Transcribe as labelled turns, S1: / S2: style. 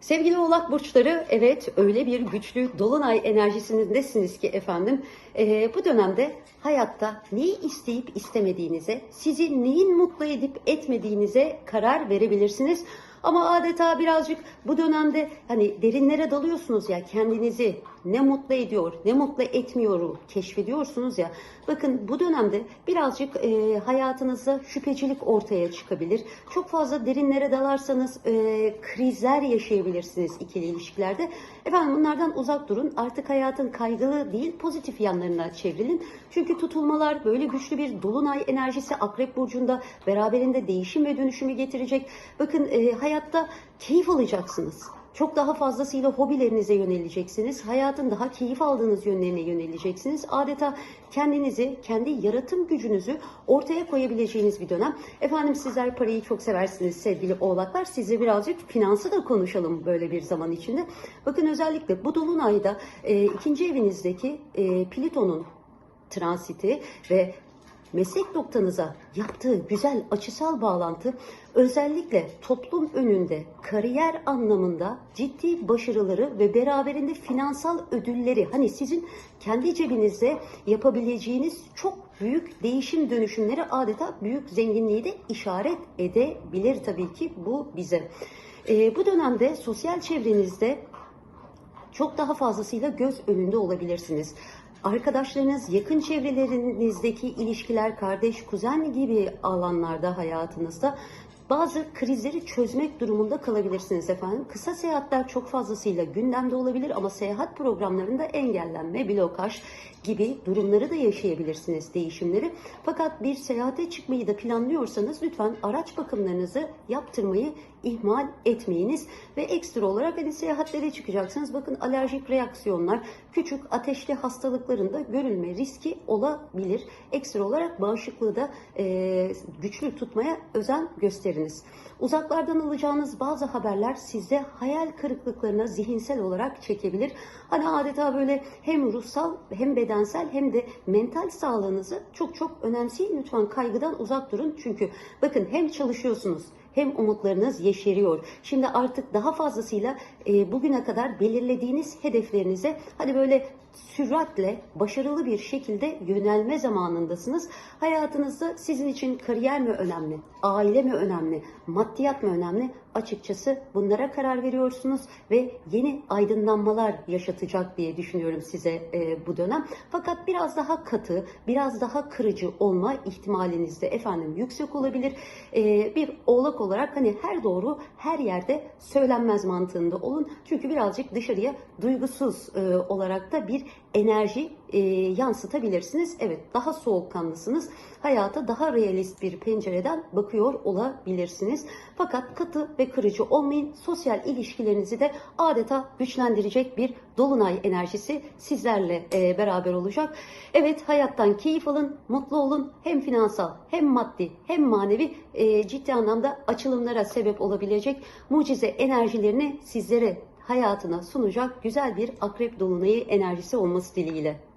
S1: Sevgili oğlak burçları evet öyle bir güçlü dolunay enerjisindesiniz ki efendim Ee, bu dönemde hayatta neyi isteyip istemediğinize sizi neyin mutlu edip etmediğinize karar verebilirsiniz. Ama adeta birazcık bu dönemde hani derinlere dalıyorsunuz ya kendinizi ne mutlu ediyor ne mutlu etmiyoru keşfediyorsunuz ya. Bakın bu dönemde birazcık e, hayatınızda şüphecilik ortaya çıkabilir. Çok fazla derinlere dalarsanız e, krizler yaşayabilirsiniz ikili ilişkilerde. Efendim bunlardan uzak durun. Artık hayatın kaygılı değil pozitif yanlarına çevrilin. Çünkü tutulmalar böyle güçlü bir dolunay enerjisi Akrep Burcu'nda beraberinde değişim ve dönüşümü getirecek. Bakın e, hayatta keyif alacaksınız. Çok daha fazlasıyla hobilerinize yöneleceksiniz. Hayatın daha keyif aldığınız yönlerine yöneleceksiniz. Adeta kendinizi, kendi yaratım gücünüzü ortaya koyabileceğiniz bir dönem. Efendim sizler parayı çok seversiniz sevgili oğlaklar. Sizle birazcık finansı da konuşalım böyle bir zaman içinde. Bakın özellikle bu dolunayda e, ikinci evinizdeki e, Plüton'un transiti ve meslek noktanıza yaptığı güzel açısal bağlantı özellikle toplum önünde kariyer anlamında ciddi başarıları ve beraberinde finansal ödülleri hani sizin kendi cebinizde yapabileceğiniz çok büyük değişim dönüşümleri adeta büyük zenginliği de işaret edebilir tabii ki bu bize. Ee, bu dönemde sosyal çevrenizde çok daha fazlasıyla göz önünde olabilirsiniz. Arkadaşlarınız, yakın çevrelerinizdeki ilişkiler, kardeş, kuzen gibi alanlarda hayatınızda bazı krizleri çözmek durumunda kalabilirsiniz efendim. Kısa seyahatler çok fazlasıyla gündemde olabilir ama seyahat programlarında engellenme, blokaj gibi durumları da yaşayabilirsiniz değişimleri. Fakat bir seyahate çıkmayı da planlıyorsanız lütfen araç bakımlarınızı yaptırmayı ihmal etmeyiniz ve ekstra olarak hani seyahatlere çıkacaksınız. Bakın alerjik reaksiyonlar, küçük ateşli hastalıkların da görülme riski olabilir. Ekstra olarak bağışıklığı da e, güçlü tutmaya özen gösteriniz. Uzaklardan alacağınız bazı haberler sizde hayal kırıklıklarına zihinsel olarak çekebilir. Hani adeta böyle hem ruhsal hem bedensel hem de mental sağlığınızı çok çok önemseyin. Lütfen kaygıdan uzak durun. Çünkü bakın hem çalışıyorsunuz hem umutlarınız yeşeriyor. Şimdi artık daha fazlasıyla e, bugüne kadar belirlediğiniz hedeflerinize hadi böyle süratle başarılı bir şekilde yönelme zamanındasınız. Hayatınızda sizin için kariyer mi önemli, aile mi önemli, maddiyat mı önemli? Açıkçası bunlara karar veriyorsunuz ve yeni aydınlanmalar yaşatacak diye düşünüyorum size e, bu dönem. Fakat biraz daha katı, biraz daha kırıcı olma ihtimaliniz de efendim yüksek olabilir. E, bir oğlak olarak hani her doğru her yerde söylenmez mantığında olun. Çünkü birazcık dışarıya duygusuz e, olarak da bir enerji e, yansıtabilirsiniz. Evet daha soğukkanlısınız. Hayata daha realist bir pencereden bakıyor olabilirsiniz. Fakat katı ve kırıcı olmayın. Sosyal ilişkilerinizi de adeta güçlendirecek bir dolunay enerjisi sizlerle e, beraber olacak. Evet hayattan keyif alın, mutlu olun. Hem finansal hem maddi hem manevi e, ciddi anlamda açılımlara sebep olabilecek mucize enerjilerini sizlere hayatına sunacak güzel bir akrep dolunayı enerjisi olması dileğiyle.